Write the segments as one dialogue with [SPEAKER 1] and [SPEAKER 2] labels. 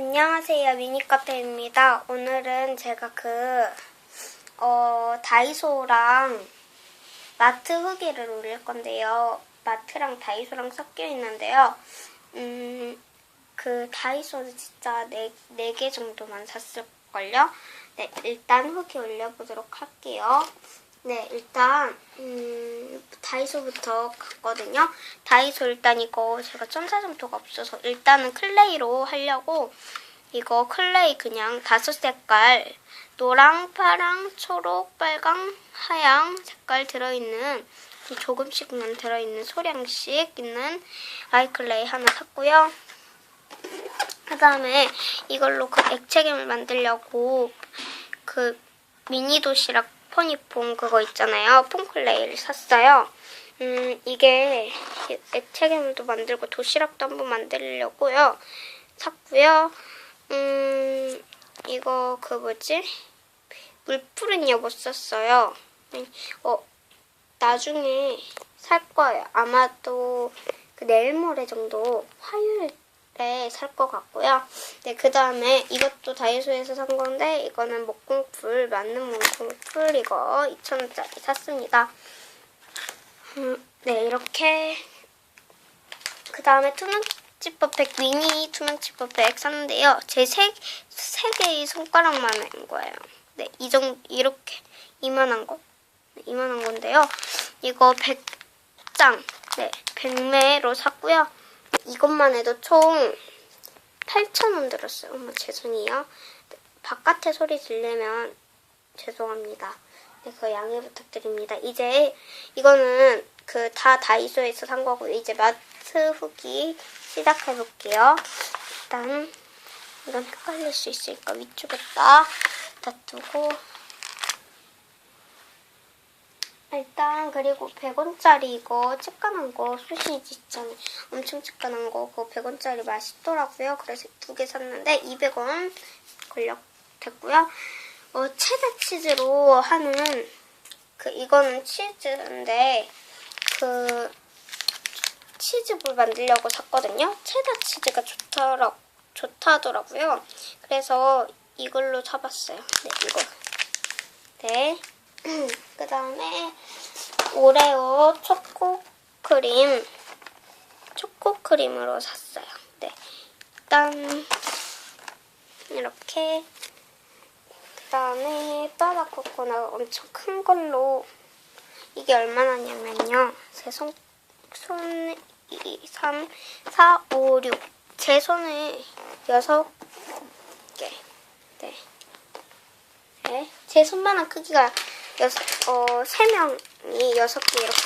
[SPEAKER 1] 안녕하세요. 미니카페입니다. 오늘은 제가 그, 어, 다이소랑 마트 후기를 올릴 건데요. 마트랑 다이소랑 섞여 있는데요. 음, 그 다이소는 진짜 네, 네 개 정도만 샀을걸요? 네, 일단 후기 올려보도록 할게요. 네, 일단, 음, 다이소부터 갔거든요. 다이소 일단 이거 제가 점사점토가 없어서 일단은 클레이로 하려고 이거 클레이 그냥 다섯 색깔 노랑, 파랑, 초록, 빨강, 하양 색깔 들어있는 조금씩만 들어있는 소량씩 있는 아이클레이 하나 샀고요. 그 다음에 이걸로 그 액체괴물 만들려고 그 미니 도시락 포니폼 그거 있잖아요. 폼클레이를 샀어요. 음, 이게 액체괴물도 만들고 도시락도 한번 만들려고요. 샀고요. 음, 이거 그 뭐지? 물풀은요 못 샀어요. 어, 나중에 살 거예요. 아마도 그 내일 모레 정도 화요일 에살것 같고요. 네, 그 다음에 이것도 다이소에서 산 건데 이거는 목공풀, 맞는 목공풀 이거 2,000원짜리 샀습니다. 음, 네, 이렇게 그 다음에 투명지퍼백 미니 투명지퍼백 샀는데요. 제 세, 세 개의 손가락만 한 거예요. 네, 이 정도 이렇게 이만한 거. 네, 이만한 건데요. 이거 100장, 네, 100매로 샀고요. 이것만 해도 총 8,000원 들었어요. 어머, 죄송해요. 네, 바깥에 소리 들리면 죄송합니다. 네, 그 양해 부탁드립니다. 이제 이거는 그 다 다이소에서 산 거고 이제 마트 후기 시작해 볼게요. 일단 이건 헷갈릴 수 있으니까 위쪽에다 놔두고 일단 그리고 100원짜리 이거 쬐깐한 거 소시지 있잖아요. 엄청 쬐깐한 거 그거 100원짜리 맛있더라고요. 그래서 두 개 샀는데 200원 걸려 됐고요. 어, 체다 치즈로 하는 그 이거는 치즈인데 그 치즈볼 만들려고 샀거든요. 체다 치즈가 좋더라 좋다더라고요. 그래서 이걸로 사봤어요. 네, 이거. 네. 그 다음에 오레오 초코크림 초코크림으로 샀어요. 네. 일단 이렇게 그 다음에 바바 코코넛 엄청 큰 걸로 이게 얼마나냐면요. 제 손, 손 2, 3, 4, 5, 6. 제 손에 6개. 네. 네. 제 손만한 크기가 여섯, 어, 세 명이 여섯 개 이렇게.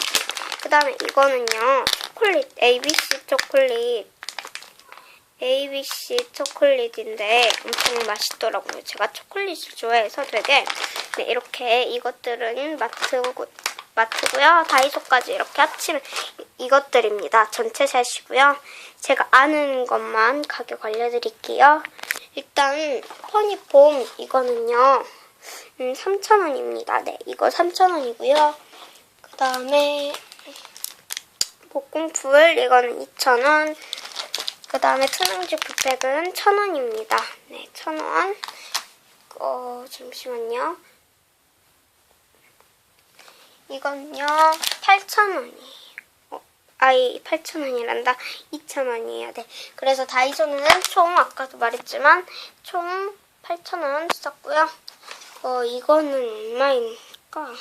[SPEAKER 1] 그 다음에 이거는요, 초콜릿, ABC 초콜릿. ABC 초콜릿인데 엄청 맛있더라고요. 제가 초콜릿을 좋아해서 되게 네, 이렇게 이것들은 마트, 마트고요. 다이소까지 이렇게 합치면 이, 것들입니다 전체 셋이고요. 제가 아는 것만 가격 알려드릴게요. 일단 퍼니폼 이거는요. 음, 3,000원입니다. 네, 이거 3,000원이고요. 그 다음에 볶음풀 이거는 2,000원. 그 다음에 투명지 붓팩은 1,000원입니다. 네, 1,000원. 어, 잠시만요. 이건요, 8,000원이에요. 어, 아이, 8,000원이란다. 2,000원이에요. 네. 그래서 다이소는 총, 아까도 말했지만, 총 8,000원 썼고요. 어, 이거는 얼마일까?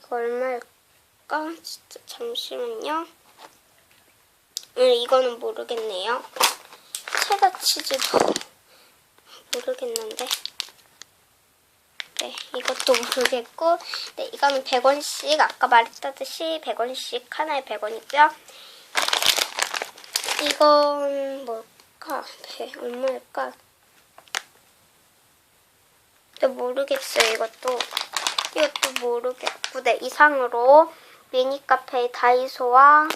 [SPEAKER 1] 이거 얼마일까? 진짜 잠시만요. 음, 이거는 모르겠네요. 체다 치즈도 모르겠는데. 네, 이것도 모르겠고. 네, 이거는 100원씩, 아까 말했다듯이 100원씩 하나에 100원이고요. 이건 뭘까? 네, 얼마일까? 근데 모르겠어요, 이것도. 이것도 모르겠고. 네, 이상으로 미니카페 다이소와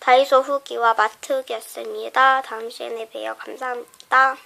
[SPEAKER 1] 다이소 후기와 마트 후기였습니다. 다음 시간에 봬요. 감사합니다.